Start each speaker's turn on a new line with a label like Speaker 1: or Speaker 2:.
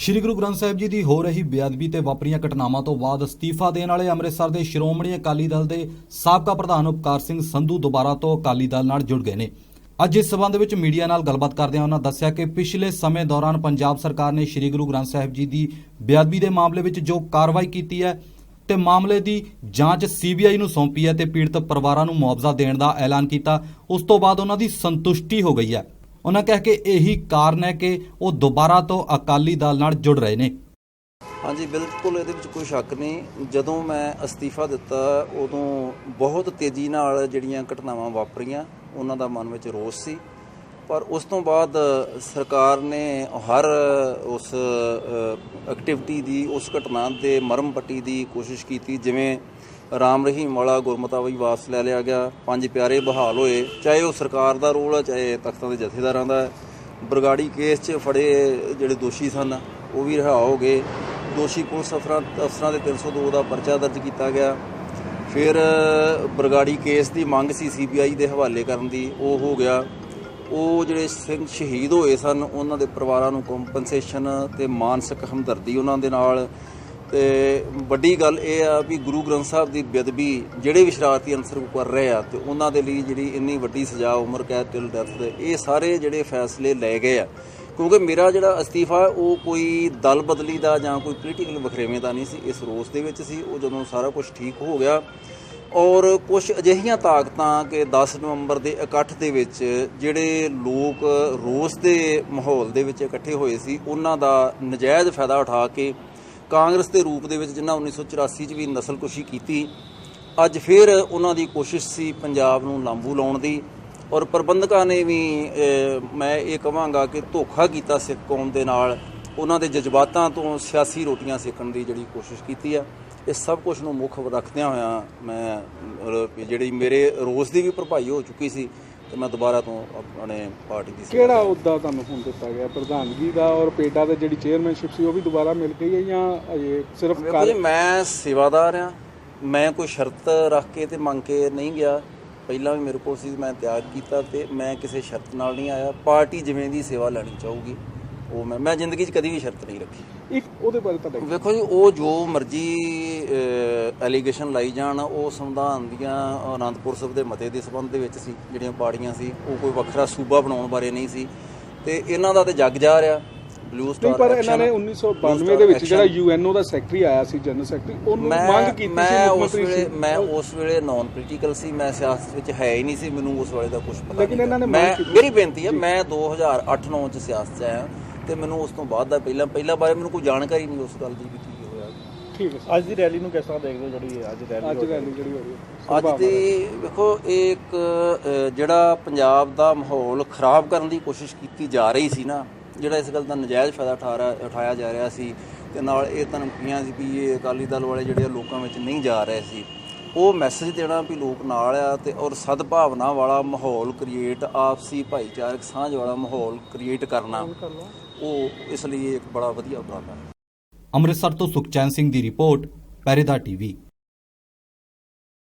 Speaker 1: ਸ਼੍ਰੀ ਗੁਰੂ ਗ੍ਰੰਥ ਸਾਹਿਬ ਜੀ ਦੀ ਹੋ ਰਹੀ ਬੇਅਦਬੀ ਤੇ ਵਾਪਰੀਆਂ ਘਟਨਾਵਾਂ ਤੋਂ ਬਾਅਦ ਅਸਤੀਫਾ ਦੇਣ ਵਾਲੇ ਅੰਮ੍ਰਿਤਸਰ ਦੇ ਸ਼੍ਰੋਮਣੀ ਅਕਾਲੀ ਦਲ ਦੇ ਸਾਬਕਾ ਪ੍ਰਧਾਨ ਉਪਕਾਰ ਸਿੰਘ ਸੰਧੂ ਦੁਬਾਰਾ ਤੋਂ ਅਕਾਲੀ ਦਲ ਨਾਲ ਜੁੜ ਗਏ ਨੇ। ਅੱਜ ਇਸ ਸਬੰਧ ਵਿੱਚ ਮੀਡੀਆ ਨਾਲ ਗੱਲਬਾਤ ਕਰਦਿਆਂ ਉਹਨਾਂ ਦੱਸਿਆ ਕਿ ਪਿਛਲੇ ਸਮੇਂ ਦੌਰਾਨ ਪੰਜਾਬ ਸਰਕਾਰ ਨੇ ਸ਼੍ਰੀ ਗੁਰੂ ਗ੍ਰੰਥ ਸਾਹਿਬ ਜੀ ਦੀ ਬੇਅਦਬੀ ਦੇ ਮਾਮਲੇ ਵਿੱਚ ਜੋ ਕਾਰਵਾਈ ਕੀਤੀ ਹੈ ਤੇ ਮਾਮਲੇ ਦੀ ਜਾਂਚ ਸੀਬੀਆਈ ਨੂੰ ਸੌਂਪੀ ਹੈ ਤੇ ਪੀੜਤ ਪਰਿਵਾਰਾਂ ਨੂੰ ਮੁਆਵਜ਼ਾ ਦੇਣ ਦਾ ਐਲਾਨ ਕੀਤਾ, ਉਸ ਤੋਂ ਬਾਅਦ ਉਹਨਾਂ ਦੀ ਸੰਤੁਸ਼ਟੀ ਹੋ ਗਈ ਹੈ। ਉਹਨਾਂ ਕਹਿ ਕੇ ਇਹੀ ਕਾਰਨ ਹੈ ਕਿ ਉਹ ਦੁਬਾਰਾ ਤੋਂ ਅਕਾਲੀ ਦਲ ਨਾਲ ਜੁੜ ਰਹੇ ਨੇ।
Speaker 2: ਹਾਂਜੀ, ਬਿਲਕੁਲ ਇਹਦੇ ਵਿੱਚ ਕੋਈ ਸ਼ੱਕ ਨਹੀਂ। ਜਦੋਂ ਮੈਂ ਅਸਤੀਫਾ ਦਿੱਤਾ, ਉਦੋਂ ਬਹੁਤ ਤੇਜ਼ੀ ਨਾਲ ਜਿਹੜੀਆਂ ਘਟਨਾਵਾਂ ਵਾਪਰੀਆਂ, ਉਹਨਾਂ ਦਾ ਮਨ ਵਿੱਚ ਰੋਸ ਸੀ। ਪਰ ਉਸ ਤੋਂ ਬਾਅਦ ਸਰਕਾਰ ਨੇ ਹਰ ਉਸ ਐਕਟੀਵਿਟੀ ਦੀ, ਉਸ ਘਟਨਾ ਦੇ ਮਰਮ ਪੱਟੀ ਦੀ ਕੋਸ਼ਿਸ਼ ਕੀਤੀ, ਜਿਵੇਂ ਰਾਮ ਰਹੀਮ ਵਾਲਾ ਗੁਰਮਤਾ ਗੁਰਮਤਾਵੀ ਵਾਪਸ ਲੈ ਲਿਆ ਗਿਆ। ਪੰਜ ਪਿਆਰੇ ਬਹਾਲ ਹੋਏ। ਚਾਹੇ ਉਹ ਸਰਕਾਰ ਦਾ ਰੋਲ ਹੈ ਚਾਹੇ ਤਖਤਾਂ ਦੇ ਜਥੇਦਾਰਾਂ ਦਾ। ਬਰਗਾੜੀ ਕੇਸ 'ਚ ਫੜੇ ਜਿਹੜੇ ਦੋਸ਼ੀ ਸਨ, ਉਹ ਵੀ ਰਿਹਾ ਹੋ ਗਏ। ਦੋਸ਼ੀ ਪੁਲਿਸ ਅਫਸਰਾਂ ਅਫਸਰਾਂ ਦੇ 302 ਦਾ ਪਰਚਾ ਦਰਜ ਕੀਤਾ ਗਿਆ। ਫਿਰ ਬਰਗਾੜੀ ਕੇਸ ਦੀ ਮੰਗ ਸੀ ਸੀਬੀਆਈ ਦੇ ਹਵਾਲੇ ਕਰਨ ਦੀ, ਉਹ ਹੋ ਗਿਆ। ਉਹ ਜਿਹੜੇ ਸਿੰਘ ਸ਼ਹੀਦ ਹੋਏ ਸਨ, ਉਹਨਾਂ ਦੇ ਪਰਿਵਾਰਾਂ ਨੂੰ ਕੰਪਨਸੇਸ਼ਨ ਤੇ ਮਾਨਸਿਕ ਹਮਦਰਦੀ ਉਹਨਾਂ ਦੇ ਨਾਲ। ਤੇ ਵੱਡੀ ਗੱਲ ਇਹ ਆ ਵੀ ਗੁਰੂ ਗ੍ਰੰਥ ਸਾਹਿਬ ਦੀ ਬੇਅਦਬੀ ਜਿਹੜੇ ਵੀ ਸ਼ਰਾਰਤੀ ਅਨਸਰ ਕਰ ਰਹੇ ਆ ਤੇ ਉਹਨਾਂ ਦੇ ਲਈ ਜਿਹੜੀ ਇੰਨੀ ਵੱਡੀ ਸਜ਼ਾ, ਉਮਰ, ਕੈਦ ਟਿਲ ਡੈਥ ਦੇ ਇਹ ਸਾਰੇ ਜਿਹੜੇ ਫੈਸਲੇ ਲਏ ਗਏ ਆ। ਕਿਉਂਕਿ ਮੇਰਾ ਜਿਹੜਾ ਅਸਤੀਫਾ ਉਹ ਕੋਈ ਦਲ ਬਦਲੀ ਦਾ ਜਾਂ ਕੋਈ ਪੋਲੀਟੀਕਲ ਵਖਰੇਵੇਂ ਦਾ ਨਹੀਂ ਸੀ। ਇਸ ਰੋਸ ਦੇ ਵਿੱਚ ਸੀ, ਉਹ ਜਦੋਂ ਸਾਰਾ ਕੁਝ ਠੀਕ ਹੋ ਗਿਆ ਔਰ ਕੁਝ ਅਜਿਹੀਆਂ ਤਾਕਤਾਂ ਕਿ 10 ਨਵੰਬਰ ਦੇ ਇਕੱਠ ਦੇ ਵਿੱਚ ਜਿਹੜੇ ਲੋਕ ਰੋਸ ਦੇ ਮਾਹੌਲ ਦੇ ਵਿੱਚ ਇਕੱਠੇ ਹੋਏ ਸੀ, ਉਹਨਾਂ ਦਾ ਨਜਾਇਜ਼ ਫਾਇਦਾ ਉਠਾ ਕੇ ਕਾਂਗਰਸ ਦੇ ਰੂਪ ਦੇ ਵਿੱਚ ਜਿਨ੍ਹਾਂ 1984 ਚ ਵੀ ਨਸਲਕੁਸ਼ੀ ਕੀਤੀ, ਅੱਜ ਫਿਰ ਉਹਨਾਂ ਦੀ ਕੋਸ਼ਿਸ਼ ਸੀ ਪੰਜਾਬ ਨੂੰ ਲਾਂਬੂ ਲਾਉਣ ਦੀ ਔਰ ਪ੍ਰਬੰਧਕਾਂ ਨੇ ਵੀ ਮੈਂ ਇਹ ਕਹਾਂਗਾ ਕਿ ਧੋਖਾ ਕੀਤਾ ਸਿੱਖ ਕੌਮ ਦੇ ਨਾਲ, ਉਹਨਾਂ ਦੇ ਜਜ਼ਬਾਤਾਂ ਤੋਂ ਸਿਆਸੀ ਰੋਟੀਆਂ ਸੇਕਣ ਦੀ ਜਿਹੜੀ ਕੋਸ਼ਿਸ਼ ਕੀਤੀ ਆ, ਇਹ ਸਭ ਕੁਝ ਨੂੰ ਮੁੱਖ ਰੱਖਦਿਆਂ ਹੋਇਆਂ ਮੈਂ ਜਿਹੜੀ ਮੇਰੇ ਰੋਸ ਦੀ ਵੀ ਭਰਪਾਈ ਹੋ ਚੁੱਕੀ ਸੀ ਤੇ ਮੈਂ ਦੁਬਾਰਾ ਤੋਂ ਆਪਣੇ ਪਾਰਟੀ ਦੀ
Speaker 3: ਕਿਹੜਾ ਅਹੁਦਾ ਤੁਹਾਨੂੰ ਹੁਣ ਦਿੱਤਾ ਗਿਆ? ਪ੍ਰਧਾਨਗੀ ਦਾ ਔਰ ਪੇਟਾ ਦੇ ਜਿਹੜੀ ਚੇਅਰਮੈਨਸ਼ਿਪ ਸੀ ਉਹ ਵੀ ਦੁਬਾਰਾ ਮਿਲ ਗਈ ਹੈ ਜਾਂ ਅਜੇ ਸਿਰਫ
Speaker 2: ਜੀ ਮੈਂ ਸੇਵਾਦਾਰ ਆ ਮੈਂ ਕੋਈ ਸ਼ਰਤ ਰੱਖ ਕੇ ਤੇ ਮੰਗ ਕੇ ਨਹੀਂ ਗਿਆ। ਪਹਿਲਾਂ ਵੀ ਮੇਰੇ ਕੋਲ ਸੀ ਮੈਂ ਤਿਆਗ ਕੀਤਾ ਤੇ ਮੈਂ ਕਿਸੇ ਸ਼ਰਤ ਨਾਲ ਨਹੀਂ ਆਇਆ। ਪਾਰਟੀ ਜਿਵੇਂ ਦੀ ਸੇਵਾ ਲੈਣੀ ਚਾਹੂਗੀ। ਉਹ ਮੈਂ ਮੈਂ ਜ਼ਿੰਦਗੀ 'ਚ ਕਦੀ ਵੀ ਸ਼ਰਤ ਨਹੀਂ ਰੱਖੀ।
Speaker 3: ਇੱਕ ਉਹਦੇ ਬਾਰੇ ਤੁਹਾਡਾ
Speaker 2: ਵੇਖੋ ਜੀ ਉਹ ਜੋ ਮਰਜ਼ੀ ਐਲੀਗੇਸ਼ਨ ਲਾਈ ਜਾਣ ਉਹ ਸੰਵਿਧਾਨ ਦੀਆਂ ਅਨੰਦਪੁਰ ਸਾਹਿਬ ਦੇ ਮਤੇ ਦੇ ਸੰਬੰਧ ਦੇ ਵਿੱਚ ਸੀ ਜਿਹੜੀਆਂ ਪਾਰਟੀਆਂ ਸੀ ਉਹ ਕੋਈ ਵੱਖਰਾ ਸੂਬਾ ਬਣਾਉਣ ਬਾਰੇ ਨਹੀਂ ਸੀ। ਤੇ ਇਹਨਾਂ ਦਾ ਤੇ ਜੱਗ ਜਾ ਰਿਹਾ। ਬਲੂ ਸਟਾਰ
Speaker 3: ਪਰ ਇਹਨਾਂ ਨੇ 1992 ਦੇ ਵਿੱਚ ਜਿਹੜਾ ਯੂਐਨਓ ਦਾ ਸੈਕਟਰੀ ਆਇਆ ਸੀ ਜਨਰਲ ਸੈਕਟਰੀ ਉਹਨੂੰ ਮੰਗ ਕੀਤੀ ਸੀ
Speaker 2: ਮੈਂ
Speaker 3: ਮੁੱਖ
Speaker 2: ਉਸ
Speaker 3: ਮੰਤਰੀ
Speaker 2: ਵੇਲੇ
Speaker 3: ਸੀ।
Speaker 2: ਮੈਂ ਉਸ ਵੇਲੇ ਨਾਨ ਪੋਲੀਟੀਕਲ ਸੀ ਮੈਂ ਸਿਆਸਤ ਵਿੱਚ ਹੈ ਹੀ ਨਹੀਂ ਸੀ ਮੈਨੂੰ ਉਸ ਵੇਲੇ ਦਾ ਕੁਝ ਪਤਾ
Speaker 3: ਲੇਕਿਨ
Speaker 2: ਨਹੀਂ
Speaker 3: ਇਹਨਾਂ ਨੇ।
Speaker 2: ਮੇਰੀ ਬੇਨਤੀ ਹੈ ਮੈਂ 2008-9 ਚ ਸਿਆਸਤ 'ਚ ਆਇਆ। ਤੇ ਮੈਨੂੰ ਉਸ ਤੋਂ ਬਾਅਦ ਦਾ ਪਹਿਲਾਂ ਪਹਿਲਾਂ ਬਾਰੇ ਮੈਨੂੰ ਕੋਈ ਜਾਣਕਾਰੀ ਨਹੀਂ ਉਸ ਗੱਲ ਦੀ ਵੀ ਕੀ ਹੋਇਆ।
Speaker 3: ਠੀਕ ਹੈ
Speaker 4: ਅੱਜ ਦੀ ਰੈਲੀ ਨੂੰ ਕਿਸ ਤਰ੍ਹਾਂ ਦੇਖਦੇ ਹੋ ਜਿਹੜੀ ਅੱਜ ਰੈਲੀ
Speaker 3: ਅੱਜ ਰੈਲੀ ਜਿਹੜੀ ਹੋ ਰਹੀ ਹੈ
Speaker 2: ਅੱਜ ਦੀ ਵੇਖੋ ਇਹ ਇੱਕ ਜਿਹੜਾ ਪੰਜਾਬ ਦਾ ਮਾਹੌਲ ਖਰਾਬ ਕਰਨ ਦੀ ਕੋਸ਼ਿਸ਼ ਕੀਤੀ ਜਾ ਰਹੀ ਸੀ ਨਾ ਜਿਹੜਾ ਇਸ ਗੱਲ ਦਾ ਨਜਾਇਜ਼ ਫਾਇਦਾ ਉਠਾ ਰਿਹਾ ਉਠਾਇਆ ਜਾ ਰਿਹਾ ਸੀ ਤੇ ਨਾਲ ਇਹ ਧਮਕੀਆਂ ਸੀ ਵੀ ਇਹ ਅਕਾਲੀ ਦਲ ਵਾਲੇ ਜਿਹੜੇ ਆ ਲੋਕਾਂ ਵਿੱਚ ਨਹੀਂ ਜਾ ਰਹੇ ਸੀ। ਉਹ ਮੈਸੇਜ ਦੇਣਾ ਵੀ ਲੋਕ ਨਾਲ ਆ ਤੇ ਔਰ ਸਦਭਾਵਨਾ ਵਾਲਾ ਮਾਹੌਲ ਕ੍ਰੀਏਟ ਆਪਸੀ ਭਾਈਚਾਰਕ ਸਾਂਝ ਵਾਲਾ ਮਾਹੌਲ ਕ੍ਰੀਏਟ ਕਰਨਾ। ਉਹ ਇਸ ਲਈ ਇੱਕ ਬੜਾ ਵਧੀਆ ਉਪਰਾਲਾ ਹੈ।
Speaker 1: ਅੰਮ੍ਰਿਤਸਰ ਤੋਂ ਸੁਖਚੈਨ ਸਿੰਘ ਦੀ ਰਿਪੋਰਟ ਪਹਿਰੇਦਾਰ ਟੀਵੀ।